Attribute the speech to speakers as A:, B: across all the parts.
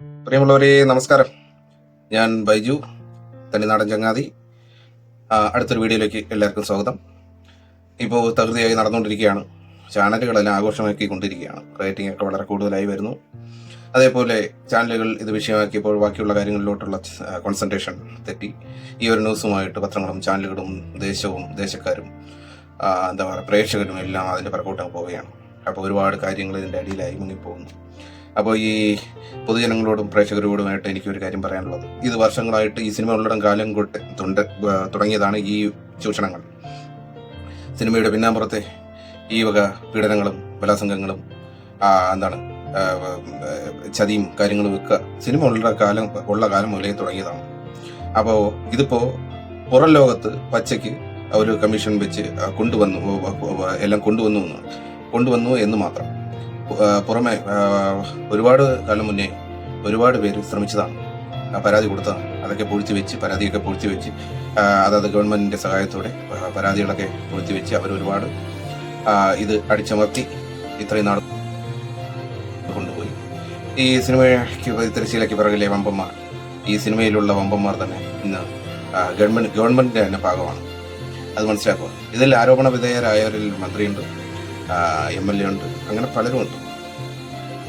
A: പ്രിയമുള്ളവരെ നമസ്കാരം. ഞാൻ ബൈജു തനിനാടൻ ചങ്ങാതി. അടുത്തൊരു വീഡിയോയിലേക്ക് എല്ലാവർക്കും സ്വാഗതം. ഇപ്പോൾ തകൃതിയായി നടന്നുകൊണ്ടിരിക്കുകയാണ്. ചാനലുകളെല്ലാം ആഘോഷമാക്കിക്കൊണ്ടിരിക്കുകയാണ്. റേറ്റിംഗ് ഒക്കെ വളരെ കൂടുതലായി വരുന്നു. അതേപോലെ ചാനലുകൾ ഇത് വിഷയമാക്കിയപ്പോൾ ബാക്കിയുള്ള കാര്യങ്ങളിലോട്ടുള്ള കോൺസെൻട്രേഷൻ തെറ്റി. ഈ ഒരു ന്യൂസുമായിട്ട് പത്രങ്ങളും ചാനലുകളും ദേശവും ദേശക്കാരും എന്താ പറയുക പ്രേക്ഷകരും എല്ലാം അതിന്റെ പുറകോട്ട് പോവുകയാണ്. അപ്പോൾ ഒരുപാട് കാര്യങ്ങൾ ഇതിന്റെ അടിയിലായി മുങ്ങിപ്പോകുന്നു. അപ്പോൾ ഈ പൊതുജനങ്ങളോടും പ്രേക്ഷകരോടുമായിട്ട് എനിക്കൊരു കാര്യം പറയാനുള്ളത്. ഇത് വർഷങ്ങളായിട്ട് ഈ സിനിമ ഉള്ളിടം കാലം കൊട്ട് തൊണ്ട് തുടങ്ങിയതാണ് ഈ ചൂഷണങ്ങൾ. സിനിമയുടെ പിന്നാമ്പുറത്തെ ഈ വക പീഡനങ്ങളും ബലാസംഗങ്ങളും എന്താണ് ചതിയും കാര്യങ്ങളും വെക്കുക സിനിമ ഉള്ള കാലം ഉള്ള കാലം മുതലേ തുടങ്ങിയതാണ്. അപ്പോൾ ഇതിപ്പോൾ പുറം ലോകത്ത് പച്ചയ്ക്ക് ഒരു കമ്മീഷൻ വെച്ച് കൊണ്ടുവന്നു എല്ലാം കൊണ്ടുവന്നു കൊണ്ടുവന്നു എന്ന് മാത്രം. പുറമെ ഒരുപാട് കാലം മുന്നേ ഒരുപാട് പേര് ശ്രമിച്ചതാണ്. പരാതി കൊടുത്തതാണ്. അതൊക്കെ പൊഴിച്ചു വെച്ച് പരാതിയൊക്കെ പൊഴിച്ചു വെച്ച് അതായത് ഗവൺമെന്റിന്റെ സഹായത്തോടെ പരാതികളൊക്കെ പൊഴിച്ചു വെച്ച് അവർ ഒരുപാട് ഇത് അടിച്ചമർത്തി ഇത്രയും നാൾ കൊണ്ടുപോയി. ഈ സിനിമയ്ക്ക് തിരശ്ശീലയ്ക്ക് പിറകിലെ വമ്പന്മാർ ഈ സിനിമയിലുള്ള വമ്പന്മാർ തന്നെ ഇന്ന് ഗവൺമെന്റ് ഗവൺമെന്റിന്റെ തന്നെ ഭാഗമാണ്. അത് മനസ്സിലാക്കുക. ഇതിൽ ആരോപണ വിധേയരായവരിൽ മന്ത്രിയുണ്ട്. എം എൽ എ ഉണ്ട്. അങ്ങനെ പലരുമുണ്ട്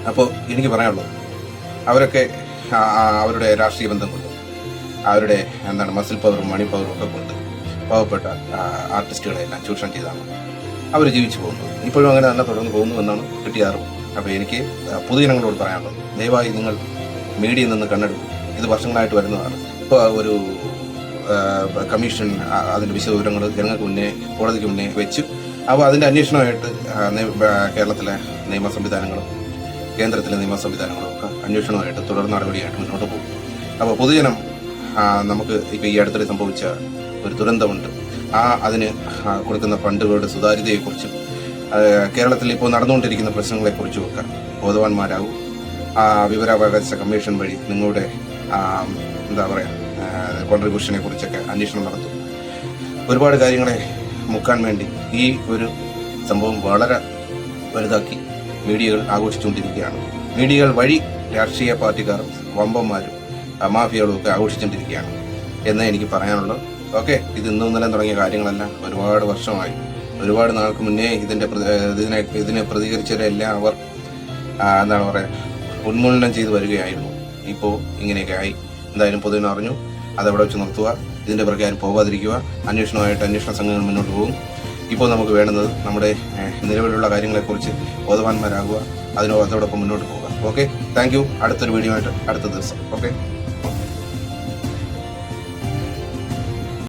A: അപ്പോൾ എനിക്ക് പറയാനുള്ളത് അവരൊക്കെ അവരുടെ രാഷ്ട്രീയ ബന്ധം കൊണ്ട് അവരുടെ എന്താണ് മസിൽ പവറും മണി പവറും ഒക്കെ കൊണ്ട് പാവപ്പെട്ട ആർട്ടിസ്റ്റുകളെല്ലാം ചൂഷണം ചെയ്താണ് അവർ ജീവിച്ചു പോകുന്നത് ഇപ്പോഴും അങ്ങനെ തന്നെ തുടർന്ന് പോകുന്നു എന്നാണ് കിട്ടിയാറും. അപ്പോൾ എനിക്ക് പൊതുജനങ്ങളോട് പറയാനുള്ളത് ദയവായി നിങ്ങൾ മീഡിയയിൽ നിന്ന് കണ്ണെടുക്കും. ഇത് വർഷങ്ങളായിട്ട് വരുന്നതാണ്. ഇപ്പോൾ ഒരു കമ്മീഷൻ അതിന്റെ വിശദവിവരങ്ങൾ ജനങ്ങൾക്ക് മുന്നേ കോടതിക്ക് മുന്നേ വെച്ചു. അപ്പോൾ അതിന്റെ അന്വേഷണമായിട്ട് കേരളത്തിലെ നിയമ സംവിധാനങ്ങളും കേന്ദ്രത്തിലെ നിയമ സംവിധാനങ്ങളും ഒക്കെ അന്വേഷണമായിട്ട് തുടർ നടപടിയായിട്ട് മുന്നോട്ട് പോകും. അപ്പോൾ പൊതുജനം നമുക്ക് ഇപ്പോൾ ഈ അടുത്തിടെ സംഭവിച്ച ഒരു ദുരന്തമുണ്ട്. ആ അതിന് കൊടുക്കുന്ന ഫണ്ടുകളുടെ സുതാര്യതയെക്കുറിച്ചും കേരളത്തിൽ ഇപ്പോൾ നടന്നുകൊണ്ടിരിക്കുന്ന പ്രശ്നങ്ങളെക്കുറിച്ചും ഒക്കെ ബോധവാന്മാരാകും. ആ വിവരാവകാശ കമ്മീഷൻ വഴി നിങ്ങളുടെ എന്താ പറയുക കോൺട്രിബ്യൂഷനെ കുറിച്ചൊക്കെ അന്വേഷണം നടത്തും. ഒരുപാട് കാര്യങ്ങളെ മുക്കാൻ വേണ്ടി ഈ ഒരു സംഭവം വളരെ വലുതാക്കി മീഡിയകൾ ആഘോഷിച്ചുകൊണ്ടിരിക്കുകയാണ്. മീഡിയകൾ വഴി രാഷ്ട്രീയ പാർട്ടിക്കാരും വമ്പന്മാരും മാഫിയകളും ഒക്കെ ആഘോഷിച്ചുകൊണ്ടിരിക്കുകയാണ് എന്നേ എനിക്ക് പറയാനുള്ളത്. ഓക്കെ ഇത് ഇന്നും ഇന്നലെ തുടങ്ങിയ കാര്യങ്ങളല്ല. ഒരുപാട് വർഷമായി. ഒരുപാട് നാൾക്ക് മുന്നേ ഇതിന്റെ ഇതിനെ ഇതിനെ പ്രതികരിച്ചവരെല്ലാം അവർ എന്താണ് പറയുക ഉന്മൂലനം ചെയ്തു വരികയായിരുന്നു. ഇപ്പോൾ ഇങ്ങനെയൊക്കെ ആയി. എന്തായാലും പൊതുവിനെ അറിഞ്ഞു. അതവിടെ വെച്ച് നിർത്തുക. ഇതിന്റെ പ്രകാരം പോകാതിരിക്കുക. അന്വേഷണമായിട്ട് അന്വേഷണ സംഘങ്ങൾ മുന്നോട്ട് പോകും. ഇപ്പോൾ നമുക്ക് വേണ്ടുന്നത് നമ്മുടെ നിലവിലുള്ള കാര്യങ്ങളെക്കുറിച്ച് ബോധവാന്മാരാകുക അതിനോ അതോടൊപ്പം മുന്നോട്ട് പോകുക ഓക്കെ താങ്ക് യു അടുത്തൊരു വീഡിയോ ആയിട്ട് അടുത്ത ദിവസം. ഓക്കെ